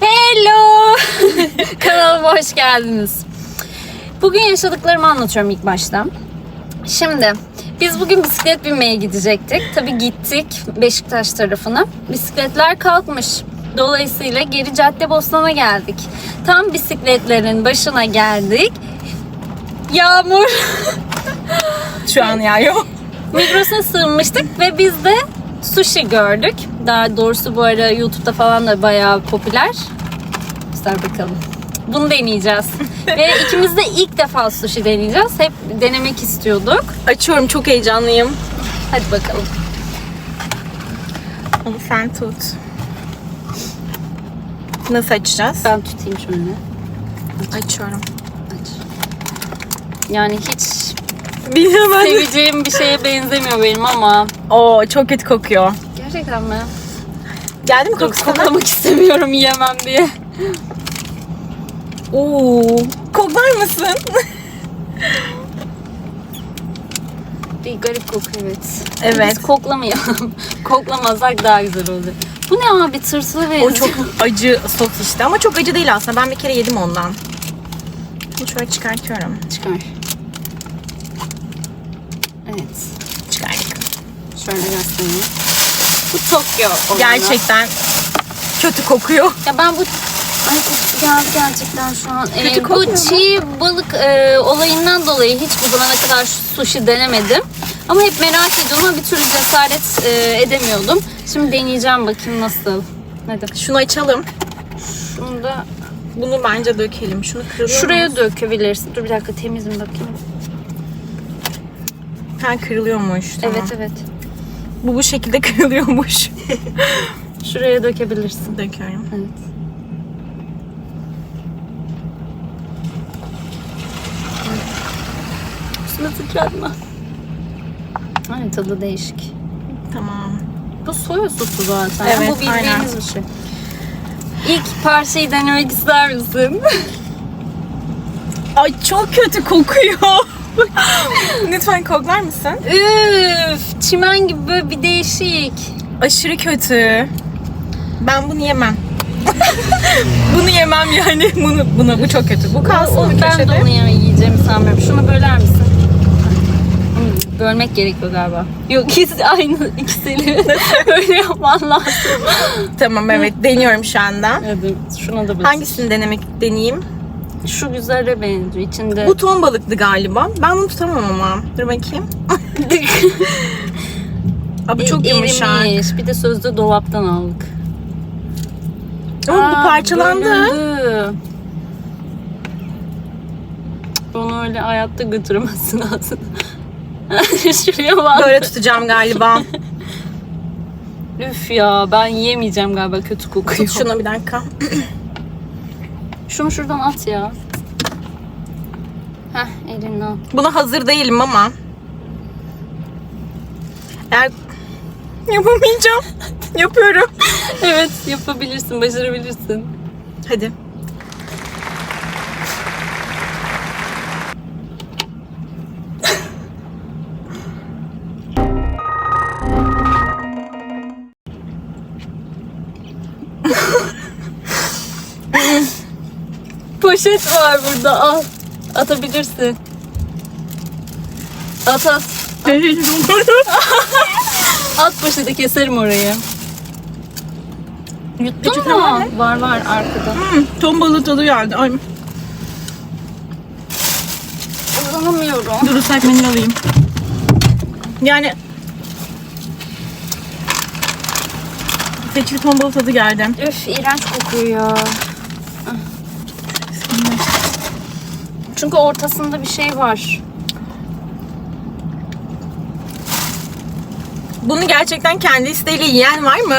Hello! Kanalıma hoş geldiniz. Bugün yaşadıklarımı anlatıyorum ilk başta. Şimdi biz bugün bisiklet binmeye gidecektik. Tabii gittik Beşiktaş tarafına. Bisikletler kalkmış. Dolayısıyla geri Caddebostan'a geldik. Tam bisikletlerin başına geldik. Yağmur Şu an yağıyor. Migros'a sığınmıştık ve biz de sushi gördük. Daha doğrusu bu ara YouTube'da falan da bayağı popüler. Göster bakalım. Bunu deneyeceğiz. ve ikimiz de ilk defa sushi deneyeceğiz. Hep denemek istiyorduk. Açıyorum çok heyecanlıyım. Hadi bakalım. Onu sen tut. Nasıl açacağız? Ben tutayım şöyle. Açıyorum. Aç. Yani hiç Bilmem. seveceğim bir şeye benzemiyor benim ama. Oo çok kötü kokuyor. Gerçekten mi? Geldi mi Dur, kokusu? sana? koklamak istemiyorum yiyemem diye. Oo. Koklar mısın? Bir garip kokuyor evet. Evet. Biz koklamayalım. Koklamazsak daha güzel olur. Bu ne abi tırtılı benziyor. o çok acı sos işte ama çok acı değil aslında. Ben bir kere yedim ondan. Bunu şöyle çıkartıyorum. Çıkar. Evet. Çıkardık. Şöyle göstereyim. Bu Tokyo olanı. Gerçekten kötü kokuyor. Ya ben bu... Ay kokusu geldi gerçekten şu an. Ee, Kötü bu mu? çiğ balık e, olayından dolayı hiç bu zamana kadar sushi denemedim. Ama hep merak ediyordum ama bir türlü cesaret e, edemiyordum. Şimdi deneyeceğim bakayım nasıl. Hadi. Şunu açalım. Şunu da Bunu bence dökelim. Şunu kırılıyor şuraya mu? dökebilirsin. Dur bir dakika temiz mi bakayım. Ha kırılıyormuş. Tamam. Evet evet. Bu bu şekilde kırılıyormuş. Şuraya dökebilirsin. Döküyorum. Evet. Üstüne sıçratma. Ay tadı değişik. Tamam. Bu soya sosu zaten. Evet, bu bildiğiniz aynen. bir şey. İlk parçayı denemek ister misin? Ay çok kötü kokuyor. Lütfen koklar mısın? Üf, çimen gibi böyle bir değişik. Aşırı kötü. Ben bunu yemem. bunu yemem yani. Bunu, bunu bu çok kötü. Bu kalsın O- ben köşede. de onu yemeği yiyeceğimi sanmıyorum. Şunu böler misin? Bölmek gerekiyor galiba. Yok ikisi aynı ikisiyle öyle yapman lazım. Tamam evet deniyorum şu anda. Hadi şuna da bak. Hangisini denemek deneyeyim? Şu güzele benziyor. İçinde Bu ton balıklı galiba. Ben bunu tutamam ama. Dur bakayım. Aa, bu çok yumuşak. erimiş. Bir de sözde dolaptan aldık. Ama bu parçalandı. bölündü. Onu öyle hayatta götüremezsin aslında. Şuraya bak. Böyle tutacağım galiba. Üf ya ben yiyemeyeceğim galiba kötü kokuyor. Tut şunu bir dakika. Şunu şuradan at ya. Heh elinle al. Buna hazır değilim ama. Eğer yapamayacağım. Yapıyorum. Evet yapabilirsin, başarabilirsin. Hadi. Poşet var burada al. Atabilirsin. At at. At poşeti keserim orayı. Yuttun mu? var? Var var arkada. Hmm, ton balığı tadı geldi. Ay, Uzanamıyorum. dur ıslak mendil alayım. Yani seçili ton balığı tadı geldi. Üf iğrenç kokuyor ya. Çünkü ortasında bir şey var. Bunu gerçekten kendi isteğiyle yiyen var mı?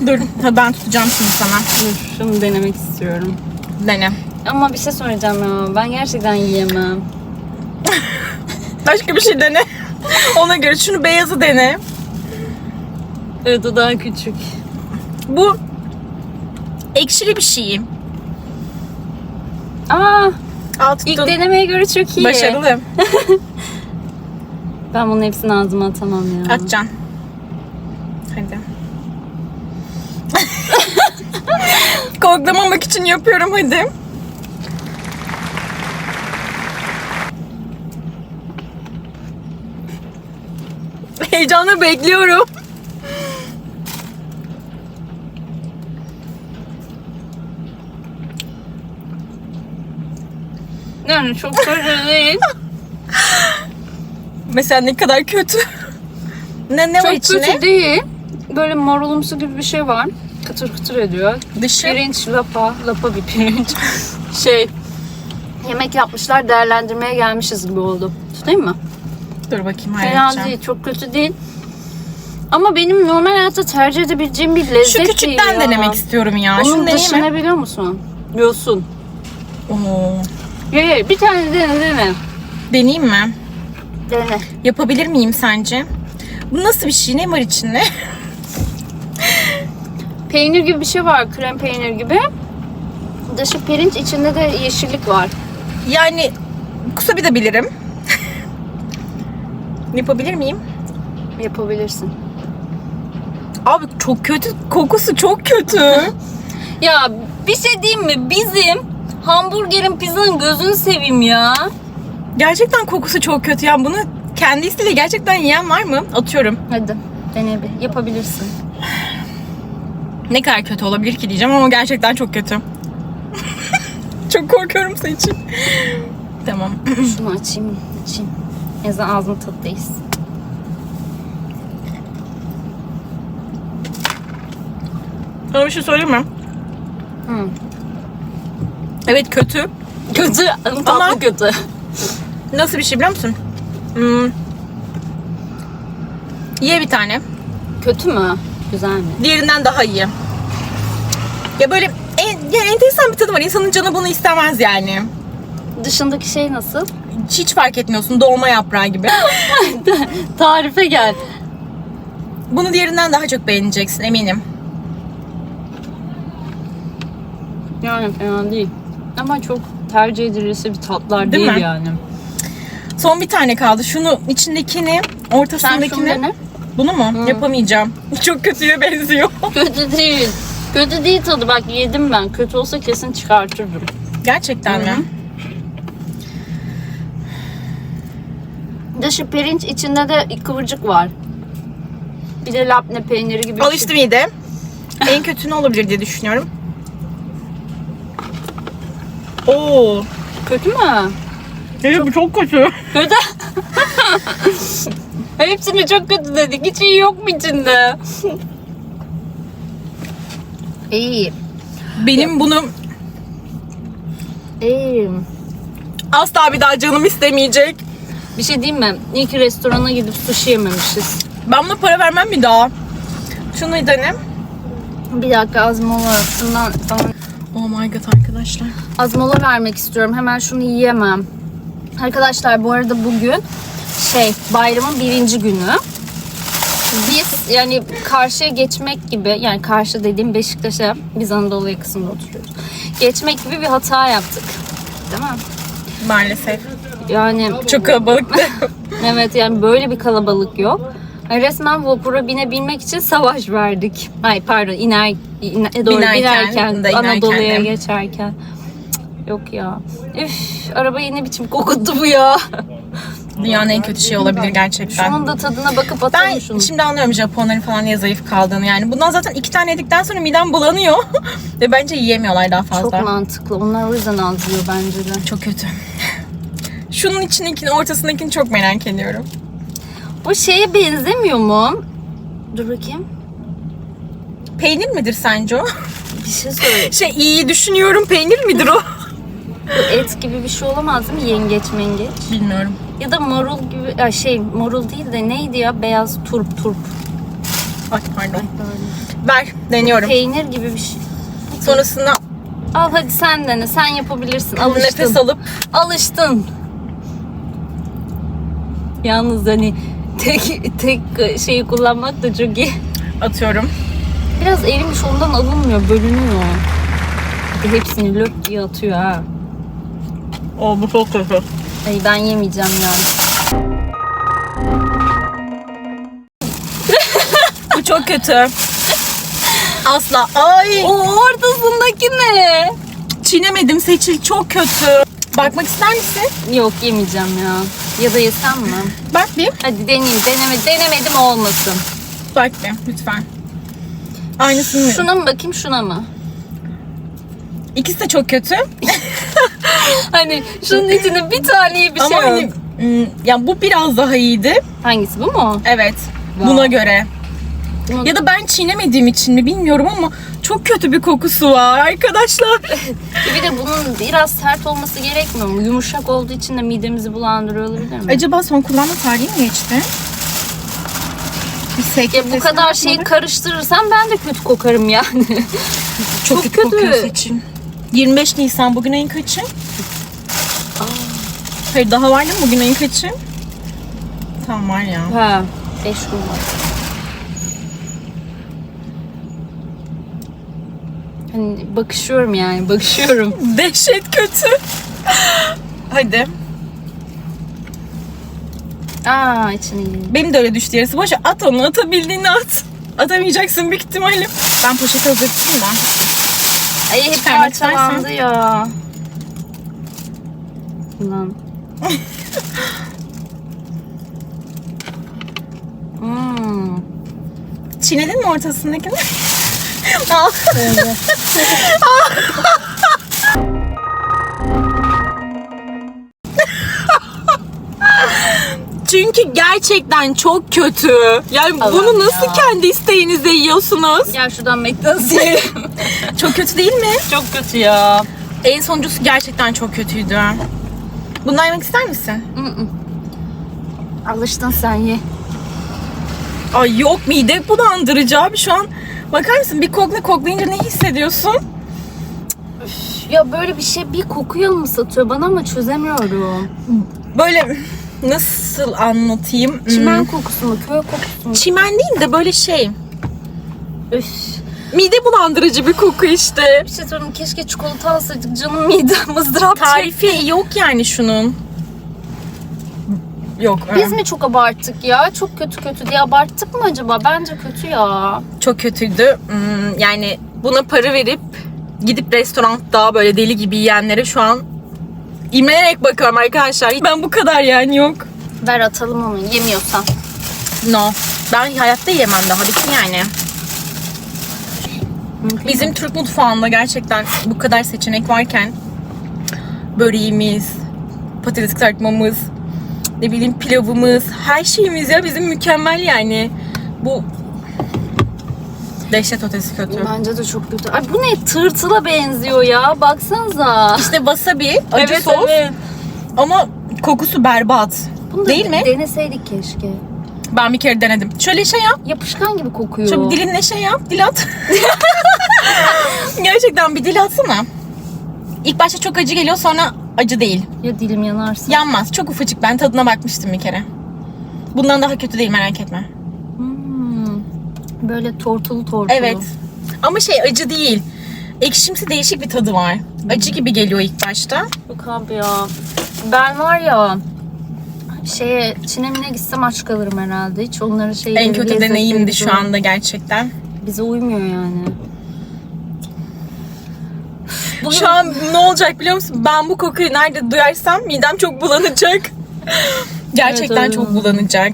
dur ha, ben tutacağım şimdi sana. Dur şunu denemek istiyorum. Dene. Ama bir şey söyleyeceğim ya. Ben gerçekten yiyemem. Başka bir şey dene. Ona göre şunu beyazı dene. Evet o daha küçük. Bu ekşili bir şey. Aa Al ilk denemeye göre çok iyi. Başarılı. Ben bunun hepsini ağzıma atamam ya. Atacaksın. Hadi. vloglamamak için yapıyorum hadi. Heyecanla bekliyorum. Yani çok kötü değil. Mesela ne kadar kötü. ne ne var çok kötü değil. Böyle marulumsu gibi bir şey var. Kıtır kıtır ediyor. Dışı. Pirinç, lapa, lapa bir pirinç. şey, yemek yapmışlar, değerlendirmeye gelmişiz gibi oldu. Tutayım mı? Dur bakayım Fena hayal değil, çok kötü değil. Ama benim normal hayatta tercih edebileceğim bir lezzet Şu değil küçükten ya. denemek istiyorum ya. Şunu Onun deneyeyim mi? biliyor musun? Yosun. Oo. Ye ye, bir tane dene dene. Deneyeyim mi? Dene. Yapabilir miyim sence? Bu nasıl bir şey? Ne var içinde? Peynir gibi bir şey var, krem peynir gibi. Dışı pirinç, içinde de yeşillik var. Yani kusabilirim. Yapabilir miyim? Yapabilirsin. Abi çok kötü. Kokusu çok kötü. Ya bir şey diyeyim mi? Bizim hamburgerin, pizzanın gözünü seveyim ya. gerçekten kokusu çok kötü. Yani bunu kendi isteğiyle gerçekten yiyen var mı? Atıyorum. Hadi dene bir. Yapabilirsin. Ne kadar kötü olabilir ki diyeceğim ama gerçekten çok kötü. çok korkuyorum senin için. tamam. Şunu açayım, açayım. En azından ağzının tattayız. Sana bir şey söyleyeyim mi? Hı. Evet kötü. Kötü, tatlı Ama- kötü. Nasıl bir şey biliyor musun? Hmm. Ye bir tane. Kötü mü? Güzel mi? Diğerinden daha iyi. Ya böyle en, yani enteresan bir tadı var. İnsanın canı bunu istemez yani. Dışındaki şey nasıl? Hiç fark etmiyorsun. Dolma yaprağı gibi. Tarife gel. Bunu diğerinden daha çok beğeneceksin eminim. Yani fena değil. Ama çok tercih edilirse bir tatlar Değil değil, mi? yani. Son bir tane kaldı. Şunu içindekini, Sen şunu ortasındakini. dene. Bunu mu? Yapamayacağım. Çok kötüye benziyor. Kötü değil. Kötü değil tadı. Bak yedim ben. Kötü olsa kesin çıkartırdım. Gerçekten mi? Dışı pirinç içinde de kıvırcık var. Bir de labne peyniri gibi Alıştı şey. mide. En kötü ne olabilir diye düşünüyorum. Oo. Kötü mü? Evet bu çok kötü. Kötü. Hepsini çok kötü dedik. Hiç iyi yok mu içinde? İyi. Benim bunu İyi. asla bir daha canım istemeyecek. Bir şey diyeyim mi? İyi ki restorana gidip sushi yememişiz. Ben buna para vermem bir daha. Şunu dene. Bir dakika az mola. Şundan falan. Oh my god arkadaşlar. Az mola vermek istiyorum. Hemen şunu yiyemem. Arkadaşlar bu arada bugün şey bayramın birinci günü. Biz yani karşıya geçmek gibi yani karşı dediğim Beşiktaş'a biz Anadolu yakasında oturuyoruz. Geçmek gibi bir hata yaptık. Değil mi? Maalesef. Yani Çok kalabalıktı. evet yani böyle bir kalabalık yok. Resmen vapura binebilmek için savaş verdik. Ay pardon iner, iner doğru Binerken, binerken, Anadolu'ya geçerken. Cık, Yok ya. Üf arabayı ne biçim kokuttu bu ya. Dünyanın en kötü şey olabilir gerçekten. Şunun da tadına bakıp atalım Ben şunu. şimdi anlıyorum Japonların falan niye zayıf kaldığını yani. Bundan zaten iki tane yedikten sonra midem bulanıyor. Ve bence yiyemiyorlar daha fazla. Çok mantıklı. Onlar o yüzden az yiyor bence de. Çok kötü. Şunun içindekini, ortasındakini çok merak ediyorum. Bu şeye benzemiyor mu? Dur bakayım. Peynir midir sence o? Bir şey söyle. Şey iyi düşünüyorum. Peynir midir o? Bu et gibi bir şey olamaz mi? Yengeç mengeç. Bilmiyorum. Ya da marul gibi, ya şey marul değil de neydi ya? Beyaz turp turp. Ay pardon. Ver, deniyorum. Peynir gibi bir şey. Sonrasında Al hadi sen dene. Sen yapabilirsin. Alıştın. nefes alıp Alıştın. Yalnız hani tek tek şeyi kullanmak da çok iyi. atıyorum. Biraz erimiş ondan alınmıyor, bölünüyor. Bir de hepsini löp diye atıyor ha. O bu çok kötü. Ay ben yemeyeceğim yani. Bu çok kötü. Asla. Ay. O ortasında Şuradaki ne? Çiğnemedim Seçil çok kötü. Bakmak ister misin? Yok yemeyeceğim ya. Ya da yesem mi? Bak bir. Hadi deneyeyim. Deneme, denemedim olmasın. Bak bir lütfen. Aynısını. Şuna mı bakayım şuna mı? İkisi de çok kötü. Hani şunun içinde bir tane iyi bir Ama şey hani yok. hmm, ya bu biraz daha iyiydi. Hangisi bu mu? Evet. Wow. Buna göre. Bunu- Ya da ben çiğnemediğim için mi bilmiyorum ama çok kötü bir kokusu var arkadaşlar. Bir de bunun biraz sert olması gerekmiyor mu? Yumuşak olduğu için de midemizi bulandırıyor olabilir mi? Acaba son kullanma tarihi mi geçti? Ya bu kadar şeyi yapmadık. karıştırırsam ben de kötü kokarım yani. çok, çok kötü, kötü. Seçil. 25 Nisan bugün ayın kaçı? Hayır daha var mi bugün ayın kaçı? Tamam var ya. ha. 5 gün var. Hani bakışıyorum yani bakışıyorum. Dehşet kötü. Hadi. Aa içine girdi. Benim de öyle düştü yarısı. Boş ver, at onu atabildiğini at. Atamayacaksın büyük ihtimalle. Ben poşete hazır tutayım da. Ay hep Çıkarmak parçalandı ya. Lan. hmm. Çiğnedin mi ortasındakini? Çünkü gerçekten çok kötü. Yani Allah'ım bunu nasıl ya. kendi isteğinizle yiyorsunuz? Gel şuradan McDonald's yiyelim. Çok kötü değil mi? Çok kötü ya. En sonuncusu gerçekten çok kötüydü. Bundan yemek ister misin? Alıştın sen ye. Ay yok mide bulandırıcı abi şu an. Bakar mısın bir kokla koklayınca ne hissediyorsun? Ya böyle bir şey bir kokuyor mu satıyor bana ama çözemiyorum. Böyle nasıl anlatayım? Çimen Hmm. kokusu mu, köy kokusu mu? Çimen değil de böyle şey. Üf. Mide bulandırıcı bir koku işte. Bir şey söyleyeyim keşke çikolata alsaydık canım midem ızdırap. Tarifi yok yani şunun. Yok. Biz mi çok abarttık ya? Çok kötü kötü diye abarttık mı acaba? Bence kötü ya. Çok kötüydü. Hmm, Yani buna para verip gidip restoranda böyle deli gibi yiyenlere şu an imrenerek bakıyorum arkadaşlar. Ben bu kadar yani yok. Ver atalım onu yemiyorsan. No. Ben hayatta yemem daha bitti yani. Bizim Türk mutfağında gerçekten bu kadar seçenek varken böreğimiz, patates kızartmamız, ne bileyim pilavımız, her şeyimiz ya bizim mükemmel yani. Bu dehşet ötesi kötü. Bence de çok kötü. Ay bu ne? Tırtıla benziyor ya. Baksanıza. İşte wasabi, acı Evet, sos evet. ama kokusu berbat. Bunu Değil mi? Deneseydik keşke. Ben bir kere denedim. Şöyle şey yap. Yapışkan gibi kokuyor. Şöyle dilinle şey yap, dil at. Gerçekten bir dil atsana. İlk başta çok acı geliyor sonra acı değil. Ya dilim yanarsa. Yanmaz. Çok ufacık. Ben tadına bakmıştım bir kere. Bundan daha kötü değil merak etme. Hmm. Böyle tortulu tortulu. Evet. Ama şey acı değil. Ekşimsi değişik bir tadı var. Acı gibi geliyor ilk başta. Yok abi ya. Ben var ya şeye Çin'e gitsem aç kalırım herhalde. Hiç onların şeyleri En kötü deneyimdi şu anda gerçekten. Bize uymuyor yani. Şu an ne olacak biliyor musun? Ben bu kokuyu nerede duyarsam midem çok bulanacak. Gerçekten Evet, çok bulanacak.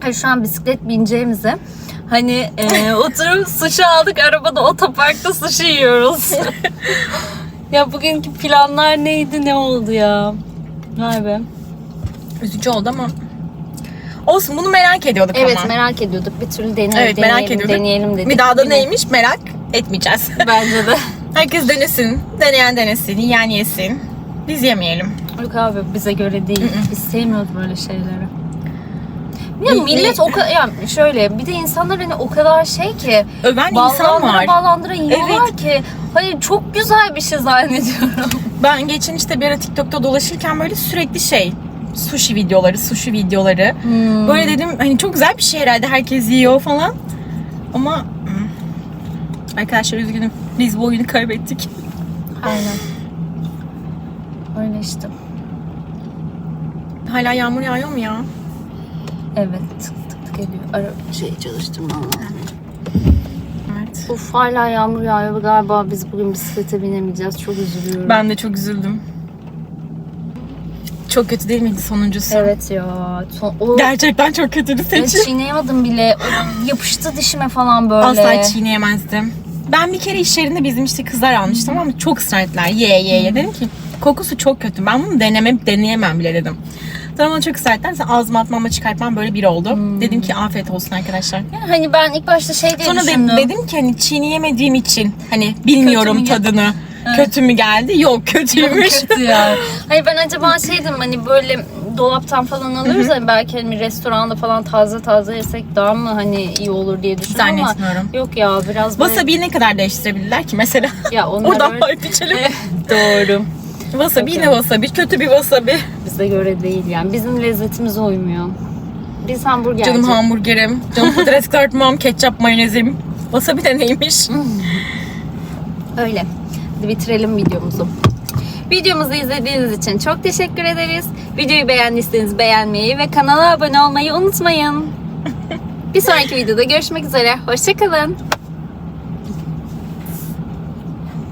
Hayır, şu an bisiklet bineceğimize hani e, oturup sushi aldık arabada otoparkta sushi yiyoruz. ya bugünkü planlar neydi ne oldu ya? Vay be. Üzücü oldu ama. Olsun bunu merak ediyorduk Evet ama. merak ediyorduk. Bir türlü dene, Evet, deneyelim, merak ediyorduk. deneyelim dedik. Bir daha da Yine- neymiş merak etmeyeceğiz. Bence de. Herkes denesin. Deneyen denesin. Yiyen yesin. Biz yemeyelim. Yok abi bize göre değil. Biz sevmiyoruz böyle şeyleri. Ya Mi- millet mi- o kadar ya şöyle bir de insanlar hani o kadar şey ki Öven insan var. ballandıra yiyorlar ki hani çok güzel bir şey zannediyorum. Ben geçen işte bir ara TikTok'ta dolaşırken böyle sürekli şey sushi videoları, sushi videoları. Hmm. Böyle dedim hani çok güzel bir şey herhalde herkes yiyor falan. Ama hmm, arkadaşlar üzgünüm. Biz bu oyunu kaybettik. Aynen. Öyle işte. Hala yağmur yağıyor mu ya? Evet tık tık tık ediyor. Ara şey çalıştırmam lazım. Evet. Uf hala yağmur yağıyor galiba biz bugün bisiklete binemeyeceğiz. Çok üzülüyorum. Ben de çok üzüldüm. Çok kötü değil miydi sonuncusu? Evet ya. Son, o, Gerçekten çok kötüydü Evet, seçim. çiğneyemedim bile. O yapıştı dişime falan böyle. Asla çiğneyemezdim. Ben bir kere iş yerinde bizim işte kızlar almıştım ama çok ısrar ettiler. Ye ye ye. Dedim ki kokusu çok kötü. Ben bunu denemem, deneyemem bile dedim. Sonra bana çok ısrar ettiler. Sen ağzıma atmamla çıkartmam böyle bir oldu. Dedim ki afiyet olsun arkadaşlar. Hani ben ilk başta şey diye Sonra düşündüm. dedim ki hani çiğneyemediğim için hani bilmiyorum tadını. Kötü mü geldi? Yok kötüymüş. Kötü ya. Hayır ben acaba şeydim hani böyle dolaptan falan alıyoruz ya belki hani restoranda falan taze taze yesek daha mı hani iyi olur diye düşündüm ama Zannetmiyorum. yok ya biraz böyle Wasabi'yi ne kadar değiştirebilirler ki mesela? ya onlar Oradan öyle- pay biçelim. Doğru. wasabi Okey. wasabi. Kötü bir wasabi. Bize göre değil yani. Bizim lezzetimize uymuyor. Biz hamburgerci. Canım hamburgerim. Canım patates kızartmam. Ketçap mayonezim. Wasabi de neymiş? Öyle. Bitirelim videomuzu. Videomuzu izlediğiniz için çok teşekkür ederiz. Videoyu beğendiyseniz beğenmeyi ve kanala abone olmayı unutmayın. Bir sonraki videoda görüşmek üzere. Hoşçakalın.